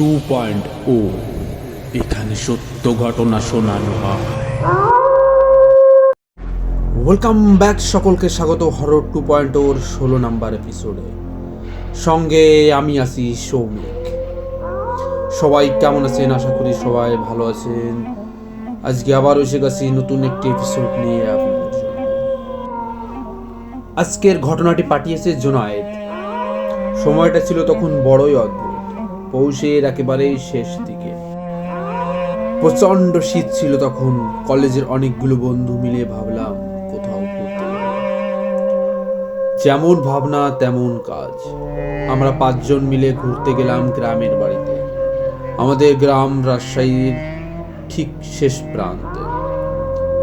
Two point ও। এখানে সত্য ঘটনা শোনানো হয়। ওয়েলকাম ব্যাক, সকলকে স্বাগত হরর টু পয়েন্ট ওর ষোলো নাম্বার এপিসোডে। সঙ্গে আমি আছি সৌমিক। সবাই কেমন আছেন? আশা করি সবাই ভালো আছেন। আজকে আবার এসে গেছি নতুন একটি এপিসোড নিয়ে আপনাদের আজকের ঘটনাটি পাঠিয়েছে জোনায়েদ। সময়টা ছিল তখন বড়ই অদ্ভুত। পৌষের একেবারেই শেষ দিকে। প্রচণ্ড শীত ছিল তখন, কলেজের অনেকগুলো বন্ধু মিলে ভাবলাম কোথাও যেমন ভাবনা, তেমন কাজ। আমরা পাঁচজন মিলে ঘুরতে গেলাম গ্রামের বাড়িতে। আমাদের গ্রাম রাজশাহীর ঠিক শেষ প্রান্তে।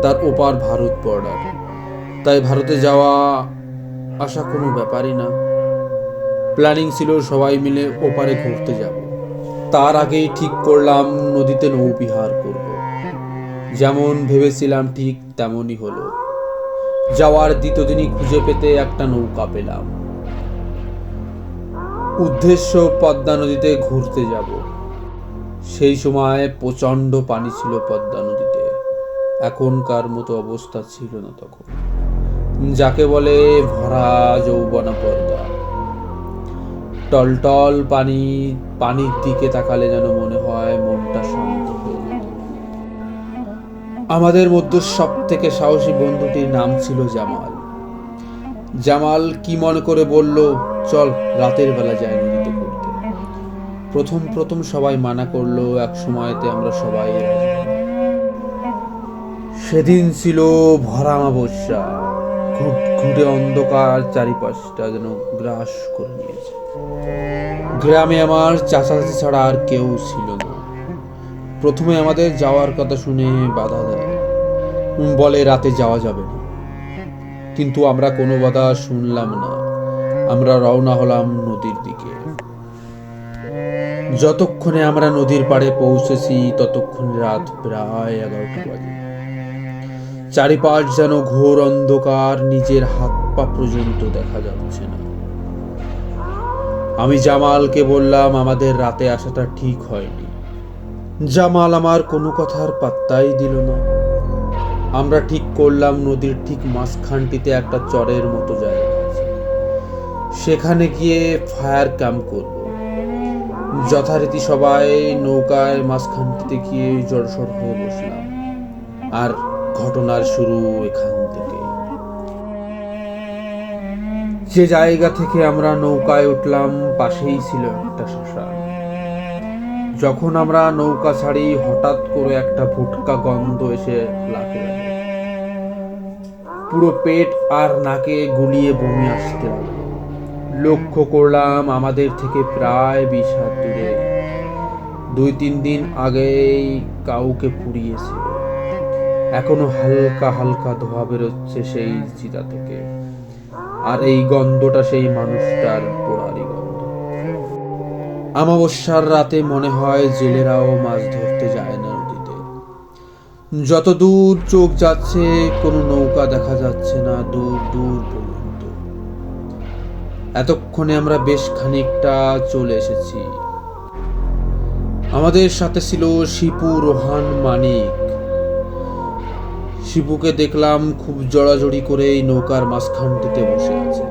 তার ওপার ভারত বর্ডার তাই ভারতে যাওয়া আসা কোনো ব্যাপারই না। প্ল্যানিং ছিল সবাই মিলে ওপারে ঘুরতে যাব। তার আগেই ঠিক করলাম, নদীতে নৌবিহার করব। যেমন ভেবেছিলাম ঠিক তেমনই হলো। যাওয়ার দ্বিতীয় দিনই খুঁজে পেতে একটা নৌকা পেলাম। উদ্দেশ্য পদ্মা নদীতে ঘুরতে যাব। সেই সময় প্রচণ্ড পানি ছিল পদ্মা নদীতে। এখনকার মতো অবস্থা ছিল না তখন। যাকে বলে ভরা যৌবনা পর্দা টলটল পানি, পানির দিকে তাকালে যেন মনে হয় মনটা শান্ত হয়ে আমাদের মধ্যে সব থেকে সাহসী বন্ধুটির নাম ছিল জামাল। জামাল কি মনে করে বলল, চল, রাতের বেলা যাই নদীতে করতে প্রথম প্রথম সবাই মানা করল, এক সময়তে আমরা সবাই সেদিন ছিল ভরা অমাবস্যা ঘুটে অন্ধকার চারিপাশটা যেন গ্রাস করে নিয়েছে। গ্রামে আমার চাচা চাচি ছাড়া আর কেউ ছিল না। প্রথমে আমাদের যাওয়ার কথা শুনে বাধা দেয়। বলে রাতে যাওয়া যাবে না। কিন্তু আমরা কোনো বাধা শুনলাম না। আমরা রওনা হলাম নদীর দিকে। যতক্ষণে আমরা নদীর পাড়ে পৌঁছেছি, ততক্ষণ রাত প্রায় এগারোটা বাজে। চারিপাশ যেন ঘোর অন্ধকার, নিজের হাত পা পর্যন্ত দেখা যাচ্ছে না। আমি জামালকে বললাম, আমাদের রাতে আসাটা ঠিক হয়নি। জামাল আমার কোনো কথার পাত্তাই দিল না। আমরা ঠিক করলাম নদীর ঠিক মাঝখানটিতে একটা চরের মতো জায়গা সেখানে গিয়ে ফায়ার ক্যাম্প করব। যথারীতি সবাই নৌকায় মাঝখানটিতে গিয়ে জড়সড় হয়ে বসলাম। আর ঘটনার শুরু এখান থেকে। যে জায়গা থেকে আমরা নৌকায় উঠলাম, পাশেই ছিল একটা শ্মশান যখন আমরা নৌকা ছাড়ি, হঠাৎ করে একটা ফুটকা গন্ধ এসে লাগে। পুরো পেট আর নাকে গুলিয়ে বমি আসতে লক্ষ্য করলাম আমাদের থেকে প্রায় বিশ হাত দূরে। দুই তিন দিন আগেই কাউকে পুড়িয়েছিল। এখনও হালকা হালকা ধোয়া বেরোচ্ছে সেই চিতা থেকে। আর এই গন্ধটা সেই মানুষটার পোড়ারই গন্ধ। আমাবস্যার রাতে মনে হয় জেলেরাও মাছ ধরতে যায় না নদীতে। যত দূর চোখ যাচ্ছে, কোনো নৌকা দেখা যাচ্ছে না দূর দূর পর্যন্ত। এতক্ষণে আমরা বেশ খানিকটা চলে এসেছি। আমাদের সাথে ছিল শিপু রোহান মানিক। শিপুকে দেখলাম খুব জড়াজড়ি করে এই নৌকার মাঝখানটিতে বসে আছে।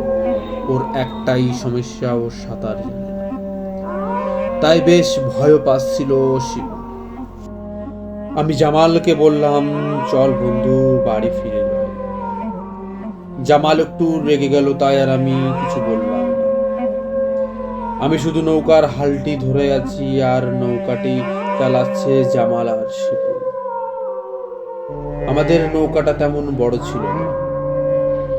ওর একটাই সমস্যা ও সাঁতার তাই বেশ ভয় পাচ্ছিল শিবু। আমি জামালকে বললাম, চল বন্ধু, বাড়ি ফিরে জামাল একটু রেগে গেল, তাই আর আমি কিছু বললাম আমি শুধু নৌকার হালটি ধরে আছি আর নৌকাটি চালাচ্ছে জামাল আর শিপু আমাদের নৌকাটা তেমন বড় ছিল না।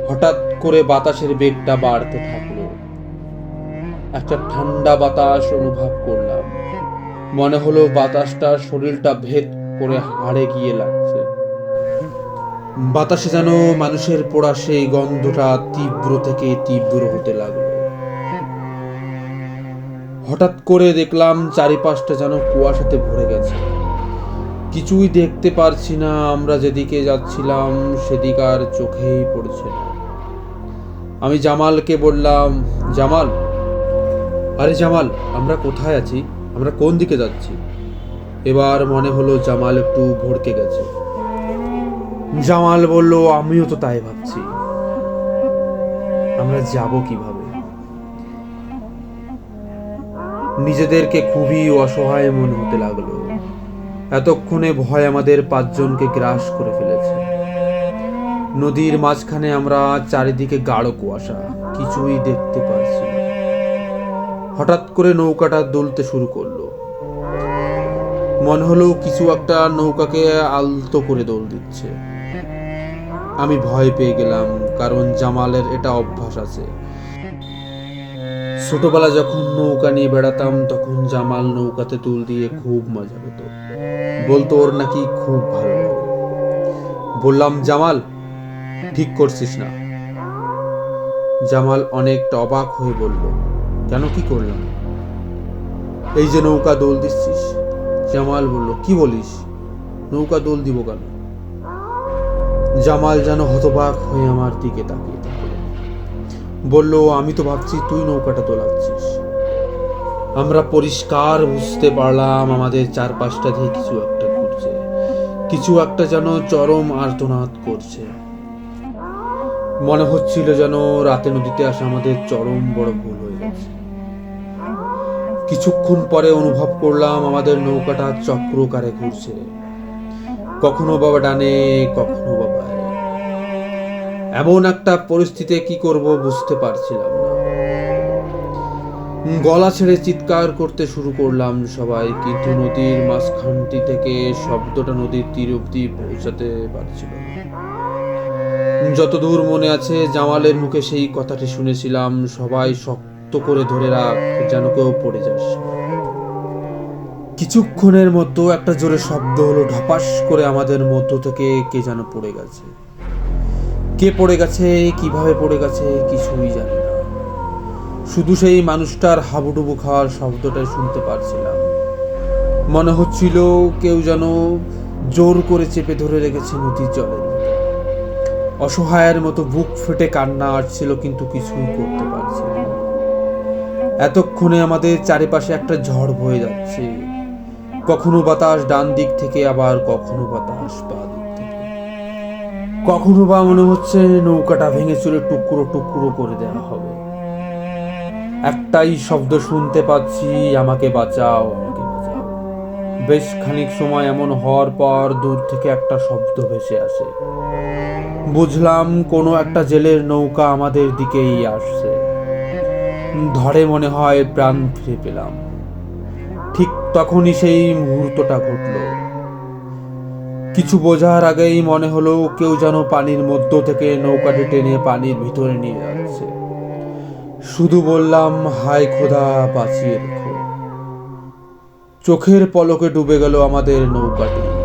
হঠাৎ করে বাতাসের বেগটা বাড়তে থাকল। একটা ঠান্ডা বাতাস অনুভব করলাম। মনে হলো বাতাসটা শরীরটা ভেদ করে হাড়ে গিয়ে লাগছে। বাতাসে যেন মানুষের পোড়া সেই গন্ধটা তীব্র থেকে তীব্র হতে লাগল। হঠাৎ করে দেখলাম চারিপাশটা যেন কুয়াশাতে ভরে গেছে। কিছুই দেখতে পারছি না, আমরা যেদিকে যাচ্ছিলাম সেদিক আর চোখেই পড়ছে না। আমি জামালকে বললাম, জামাল, আরে জামাল, আমরা কোথায় আছি? আমরা কোন দিকে যাচ্ছি? এবার মনে হলো জামাল একটু ভড়কে গেছে। জামাল বলল, আমিও তো তাই ভাবছি। আমরা যাব কীভাবে? নিজেদেরকে খুবই অসহায় মনে হতে লাগল। এতক্ষণে ভয় আমাদের পাঁচজনকে গ্রাস করে ফেলেছে। নদীর মাঝখানে আমরা চারিদিকে গাঢ় কুয়াশা, কিছুই দেখতে পারছি না। হঠাৎ করে নৌকাটা দুলতে শুরু করল। মনে হলো কিছু একটা নৌকাকে আলতো করে দোল দিচ্ছে। আমি ভয় পেয়ে গেলাম, কারণ জামালের এটা অভ্যাস আছে। ছোটবেলা যখন নৌকা নিয়ে বেড়াতাম, তখন জামাল নৌকাতে তুল দিয়ে খুব মজা পেত। বলতো ওর নাকি খুব ভালো লাগে। বললাম, জামাল, ঠিক করছিস না। জামাল অনেকটা অবাক হয়ে বলল, কেন কি করলাম? এই যে নৌকা দোল দিচ্ছিস। জামাল বলল, কি বলিস? নৌকা দোল দিব কেন? জামাল যেন হতবাক হয়ে আমার দিকে তাকিয়ে থাকল। বলল, আমি তো ভাবছি তুই নৌকাটা দোলাচ্ছিস। আমরা পরিষ্কার বুঝতে পারলাম আমাদের চারপাশটা দিয়ে কিছু একটা কিছু একটা যেন চরম আর্তনাদ করছে। মনে হচ্ছিল যেন রাতে নদীতে আসা আমাদের চরম বড় ভুল হয়ে গেছে। কিছুক্ষণ পরে অনুভব করলাম আমাদের নৌকাটা চক্রকারে ঘুরছে। কখনো বাবা ডানে, কখনো বাবা এমন একটা পরিস্থিতিতে কি করব বুঝতে পারছিলাম না। গলা ছেড়ে চিৎকার করতে শুরু করলাম সবাই, কিন্তু নদীর মাঝখানটি থেকে শব্দটা নদীর তীর অব্দি পৌঁছাতে পারছিল যতদূর মনে আছে, জামালের মুখে সেই কথাটি শুনেছিলাম, সবাই শক্ত করে ধরে রাখ, যেন কেউ পড়ে যাস। কিছুক্ষণের মতো একটা জোরে শব্দ হলো, ঢপাস করে আমাদের মধ্য থেকে কে যেন পড়ে গেছে। কে পড়ে গেছে, কীভাবে পড়ে গেছে, কিছুই জানি শুধু সেই মানুষটার হাবুডুবু খাওয়ার শব্দটাই শুনতে পারছিলাম। মনে হচ্ছিল কেউ যেন জোর করে চেপে ধরে রেখেছে নদীর জলের অসহায়ের মতো বুক ফেটে কান্না আসছিল, কিন্তু কিছুই করতে পারছি না। এতক্ষণে আমাদের চারিপাশে একটা ঝড় বয়ে যাচ্ছে। কখনো বাতাস ডান দিক থেকে, আবার কখনো বাতাস বা দিক থেকে। কখনো বা মনে হচ্ছে নৌকাটা ভেঙে চলে টুকরো টুকরো করে দেওয়া হবে। একটাই শব্দ শুনতে পাচ্ছি, আমাকে বাঁচাও আমাকে বাঁচাও। বেশ খানিক সময় এমন হওয়ার পর দূর থেকে একটা শব্দ ভেসে আসে। বুঝলাম কোনো একটা জেলের নৌকা আমাদের দিকেই আসছে। ধরে মনে হয় প্রাণ ফিরে পেলাম। ঠিক তখনই সেই মুহূর্তটা ঘটল। কিছু বোঝার আগেই মনে হলো কেউ যেন পানির মধ্য থেকে নৌকাটি টেনে পানির ভিতরে নিয়ে যাচ্ছে। শুধু বললাম, হায় খোদা বাঁচিয়ে রেখো চোখের পলকে ডুবে গেল আমাদের নৌকাটি।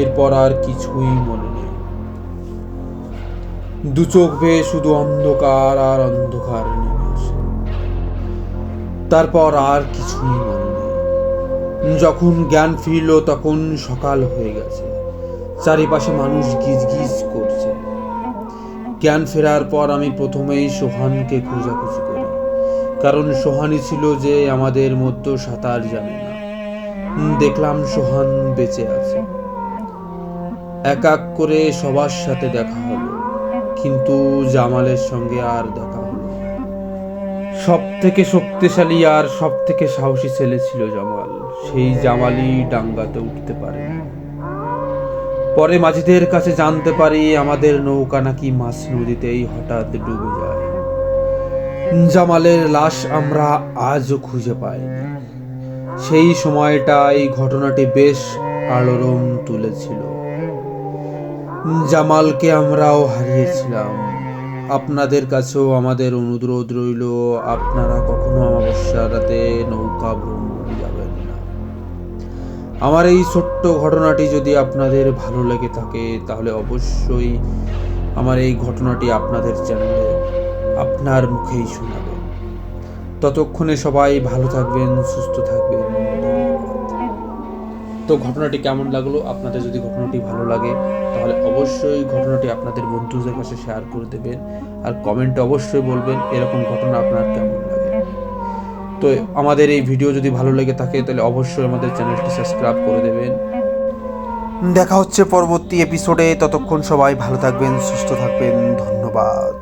এরপর আর কিছুই মনে নেই। দু চোখ বেয়ে শুধু অন্ধকার আর অন্ধকার নেমে আসে। তারপর আর কিছুই মনে নেই। যখন জ্ঞান ফিরল, তখন সকাল হয়ে গেছে। চারিপাশে মানুষ গিজ গিজ করছে। জ্ঞান ফেরার পর আমি প্রথমেই সোহানকে খোঁজাখুঁজি কারণ সোহানি ছিল যে আমাদের মধ্যে সাঁতার জানে না। দেখলাম সোহান বেঁচে আছে। এক এক করে সবার সাথে দেখা হলো, কিন্তু জামালের সঙ্গে আর দেখা হলো সব থেকে শক্তিশালী আর সব থেকে সাহসী ছেলে ছিল জামাল। সেই জামালই ডাঙ্গাতে উঠতে পারে। পরে মাঝিদের কাছে জানতে পারি, আমাদের নৌকা নাকি মাছ নদীতেই হঠাৎ ডুবে যায়। জামালের লাশ আমরা আজও খুঁজে পাইনি সেই সময়টাই ঘটনাটি বেশ আলোড়ন তুলেছিল। জামালকে আমরাও হারিয়েছিলাম। আপনাদের কাছেও আমাদের অনুরোধ রইল, আপনারা কখনো অমাবস্যা রাতে নৌকা ভ্রমণে যাবেন না। আমার এই ছোট্ট ঘটনাটি যদি আপনাদের ভালো লেগে থাকে, তাহলে অবশ্যই আমার এই ঘটনাটি আপনাদের চ্যানেলে আপনার মুখেই শোনাবেন ততক্ষণে সবাই ভালো থাকবেন, সুস্থ থাকবেন। তো ঘটনাটি কেমন লাগল? আপনাদের যদি ঘটনাটি ভালো লাগে, তাহলে অবশ্যই ঘটনাটি আপনাদের বন্ধুদের কাছে শেয়ার করে দেবেন। আর কমেন্টে অবশ্যই বলবেন এরকম ঘটনা আপনার কেমন লাগে। তো আমাদের এই ভিডিও যদি ভালো লেগে থাকে, তাহলে অবশ্যই আমাদের চ্যানেলটি সাবস্ক্রাইব করে দেবেন। দেখা হচ্ছে পরবর্তী এপিসোডে ততক্ষণ সবাই ভালো থাকবেন, সুস্থ থাকবেন। ধন্যবাদ।